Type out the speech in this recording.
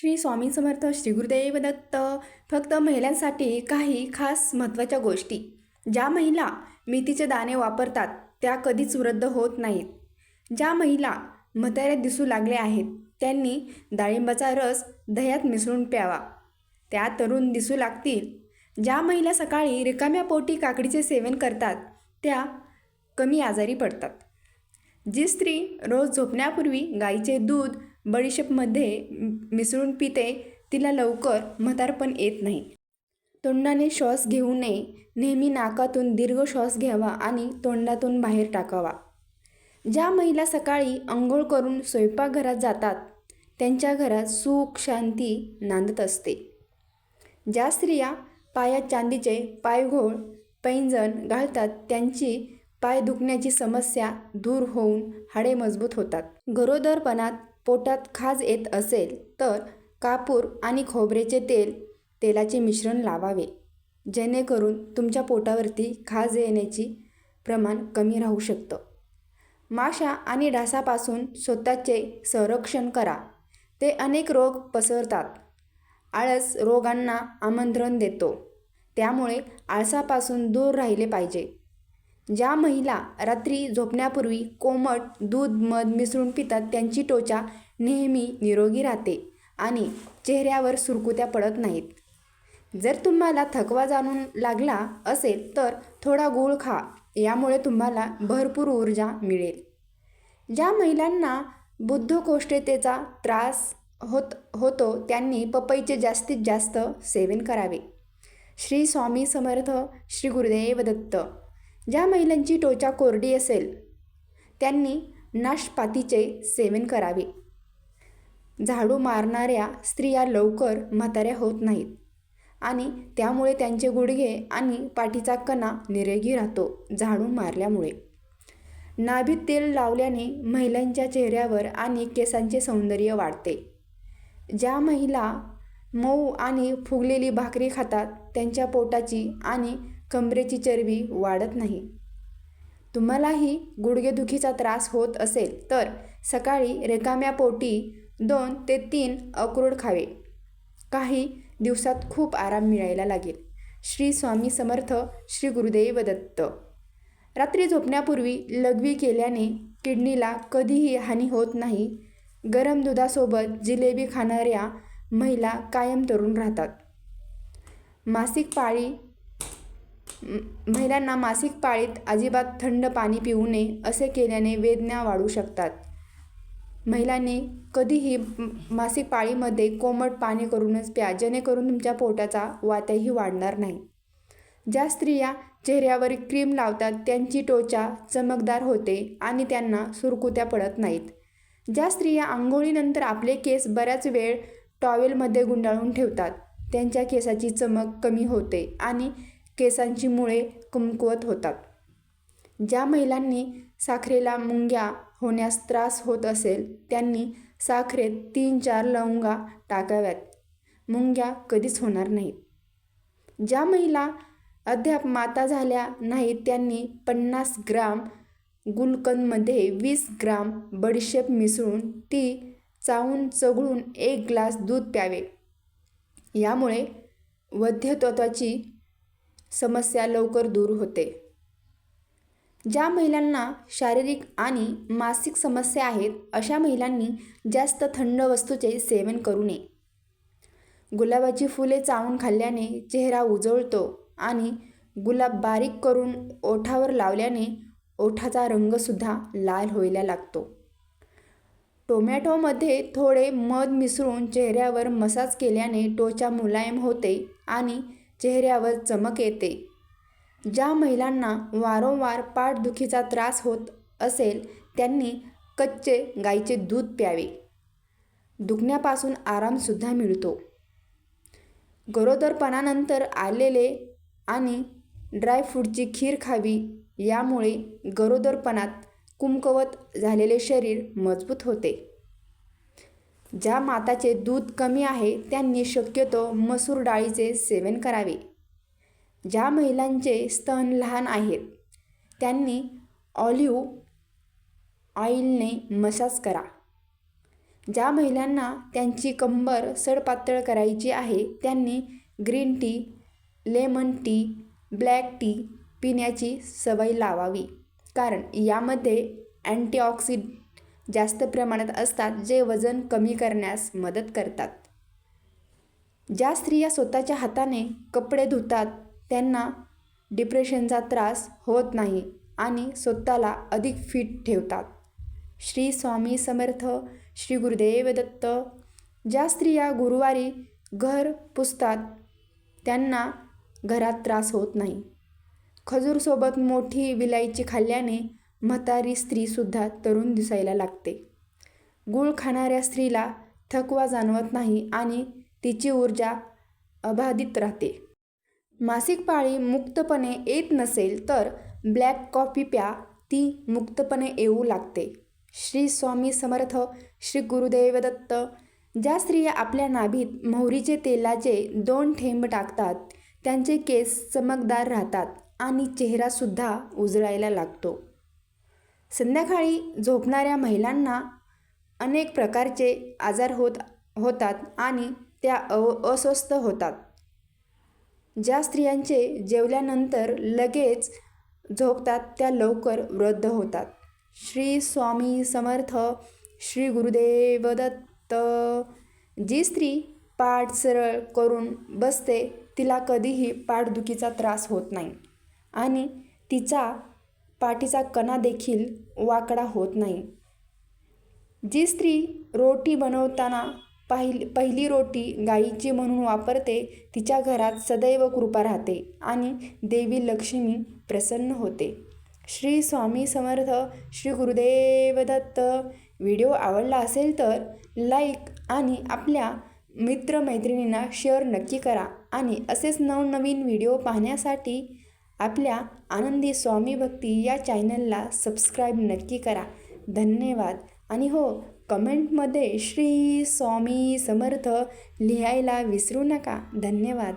श्री स्वामी समर्थ श्री गुरुदेव दत्त फक्त महिलांसाठी काही खास महत्त्वाच्या गोष्टी. ज्या महिला मेथीचे दाणे वापरतात त्या कधीच वृद्ध होत नाहीत. ज्या महिला म्हाताऱ्या दिसू लागल्या आहेत त्यांनी डाळिंबाचा रस दह्यात मिसळून प्यावा. त्या तरुण दिसू लागतील. ज्या महिला सकाळी रिकाम्या पोटी काकडीचे सेवन करतात त्या कमी आजारी पडतात. जी स्त्री रोज झोपण्यापूर्वी गाईचे दूध बडीशेपमध्ये मिसळून पिते तिला लवकर म्हातारपण येत नाही. तोंडाने श्वास घेऊ नये. नेहमी नाकातून दीर्घ श्वास घ्यावा आणि तोंडातून बाहेर टाकावा. ज्या महिला सकाळी आंघोळ करून स्वयंपाकघरात जातात त्यांच्या घरात सुख शांती नांदत असते. ज्या स्त्रिया पायात चांदीचे पायघोळ पैंजण घालतात त्यांची पाय दुखण्याची समस्या दूर होऊन हाडे मजबूत होतात. गरोदरपणात पोटात खाज येत असेल तर कापूर आणि खोबरेचे तेल तेलाचे मिश्रण लावावे. जेणेकरून तुमच्या पोटावरती खाज येण्याची प्रमाण कमी राहू शकतं. माशा आणि डासापासून स्वतःचे संरक्षण करा. ते अनेक रोग पसरतात. आळस रोगांना आमंत्रण देतो. त्यामुळे आळसापासून दूर राहिले पाहिजे. ज्या महिला रात्री झोपण्यापूर्वी कोमट दूध मध मिसळून पितात त्यांची त्वचा नेहमी निरोगी राहते आणि चेहऱ्यावर सुरकुत्या पडत नाहीत. जर तुम्हाला थकवा जाणून लागला असेल तर थोडा गूळ खा यामुळे तुम्हाला भरपूर ऊर्जा मिळेल. ज्या महिलांना बुद्धकोष्ठतेचा त्रास होत होतो त्यांनी पपईचे जास्तीत जास्त सेवन करावे. श्री स्वामी समर्थ श्री गुरुदेव दत्त ज्या महिलांची त्वचा कोरडी असेल त्यांनी नाशपातीचे सेवन करावे. झाडू मारणाऱ्या स्त्रिया लवकर म्हाताऱ्या होत नाहीत आणि त्यामुळे त्यांचे गुडघे आणि पाठीचा कणा निरोगी राहतो झाडू मारल्यामुळे. नाभीत तेल लावल्याने महिलांच्या चेहऱ्यावर आणि केसांचे सौंदर्य वाढते. ज्या महिला मऊ आणि फुगलेली भाकरी खातात त्यांच्या पोटाची आणि कमरेची चरबी वाढत नाही. तुम्हालाही गुडघेदुखीचा त्रास होत असेल तर सकाळी रिकाम्या पोटी दोन ते तीन अक्रोड खावे. काही दिवसात खूप आराम मिळायला लागेल. श्री स्वामी समर्थ श्री गुरुदेव दत्त रात्री झोपण्यापूर्वी लघवी केल्याने किडनीला कधीही हानी होत नाही. गरम दुधासोबत जिलेबी खाणाऱ्या महिला कायम तरुण राहतात. मासिक पाळी महिलांना मासिक पाळीत अजिबात थंड पाणी पिऊ नये असे केल्याने वेदना वाढू शकतात. महिलांनी कधीही मासिक पाळीमध्ये कोमट पाणी करूनच प्या जेणेकरून तुमच्या पोटाचा वात्याही वाढणार नाही. ज्या स्त्रिया चेहऱ्यावर क्रीम लावतात त्यांची टोचा चमकदार होते आणि त्यांना सुरकुत्या पडत नाहीत. ज्या स्त्रिया आंघोळीनंतर आपले केस बऱ्याच वेळ टॉवेलमध्ये गुंडाळून ठेवतात त्यांच्या केसाची चमक कमी होते आणि केसांची मुळे कमकुवत होतात. ज्या महिलांनी साखरेला मुंग्या होण्यास त्रास होत असेल त्यांनी साखरेत तीन चार लवंगा टाकाव्यात. मुंग्या कधीच होणार नाहीत. ज्या महिला अद्याप माता झाल्या नाहीत त्यांनी पन्नास ग्राम गुलकंदमध्ये वीस ग्राम बडीशेप मिसळून ती चावून चघळून एक ग्लास दूध प्यावे. यामुळे वध्यत्वाची समस्या लवकर दूर होते. ज्या महिलांना शारीरिक आणि मासिक समस्या आहेत अशा महिलांनी जास्त थंड वस्तूचे सेवन करू नये. गुलाबाची फुले चावून खाल्ल्याने चेहरा उजळतो आणि गुलाब बारीक करून ओठावर लावल्याने ओठाचा रंगसुद्धा लाल व्हायला लागतो. टोमॅटोमध्ये थोडे मध मिसळून चेहऱ्यावर मसाज केल्याने त्वचा मुलायम होते आणि चेहऱ्यावर चमक येते. ज्या महिलांना वारंवार पाठदुखीचा त्रास होत असेल त्यांनी कच्चे गाईचे दूध प्यावे. दुखण्यापासून आरामसुद्धा मिळतो. गरोदरपणानंतर आलेले आणि ड्रायफ्रूटची खीर खावी यामुळे गरोदरपणात कुमकवत झालेले शरीर मजबूत होते. ज्या माताचे दूध कमी आहे त्यांनी शक्यतो मसूर डाळीचे सेवन करावे. ज्या महिलांचे स्तन लहान आहेत त्यांनी ऑलिव्ह ऑइलने मसाज करा. ज्या महिलांना त्यांची कंबर सडपातळ करायची आहे त्यांनी green tea lemon tea black tea पिण्याची सवय लावावी. कारण यामध्ये अँटीऑक्सिड जास्त प्रमाणात असतात जे वजन कमी करण्यास मदत करतात. ज्या स्त्रिया स्वतःच्या हाताने कपडे धुतात त्यांना डिप्रेशनचा त्रास होत नाही आणि स्वतःला अधिक फिट ठेवतात. श्री स्वामी समर्थ श्री गुरुदेव दत्त ज्या स्त्रिया गुरुवारी घर पुसतात त्यांना घरात त्रास होत नाही. खजूरसोबत मोठी विलायची खाल्ल्याने म्हातारी स्त्रीसुद्धा तरुण दिसायला लागते. गूळ खाणाऱ्या स्त्रीला थकवा जाणवत नाही आणि तिची ऊर्जा अबाधित राहते. मासिक पाळी मुक्तपणे येत नसेल तर ब्लॅक कॉफी प्या ती मुक्तपणे येऊ लागते. श्री स्वामी समर्थ श्री गुरुदेव दत्त ज्या स्त्रिया आपल्या नाभीत मोहरीचे तेलाचे दोन थेंब टाकतात त्यांचे केस चमकदार राहतात आणि चेहरासुद्धा उजळायला लागतो. संध्याकाळी झोपणाऱ्या महिलांना अनेक प्रकारचे आजार होत होतात आणि त्या अव अस्वस्थ होतात. ज्या स्त्रियांचे जेवल्यानंतर लगेच झोपतात त्या लवकर वृद्ध होतात. श्री स्वामी समर्थ श्री गुरुदेव दत्त जी स्त्री पाठ सरळ करून बसते तिला कधीही पाठदुखीचा त्रास होत नाही. आणि तिचा पाठीचा कणा देखील वाकडा होत नाही. जी स्त्री रोटी बनवताना पहिली पहिली रोटी गाईची म्हणून वापरते तिच्या घरात सदैव कृपा राहते आणि देवी लक्ष्मी प्रसन्न होते. श्री स्वामी समर्थ श्री गुरुदेव दत्त. व्हिडिओ आवडला असेल तर लाईक आणि आपल्या मित्रमैत्रिणींना शेअर नक्की करा आणि असेच नवनवीन व्हिडिओ पाहण्यासाठी आपल्या आनंदी स्वामी भक्ती या चॅनलला सबस्क्राईब नक्की करा. धन्यवाद. आणि हो कमेंटमध्ये श्री स्वामी समर्थ लिहायला विसरू नका. धन्यवाद.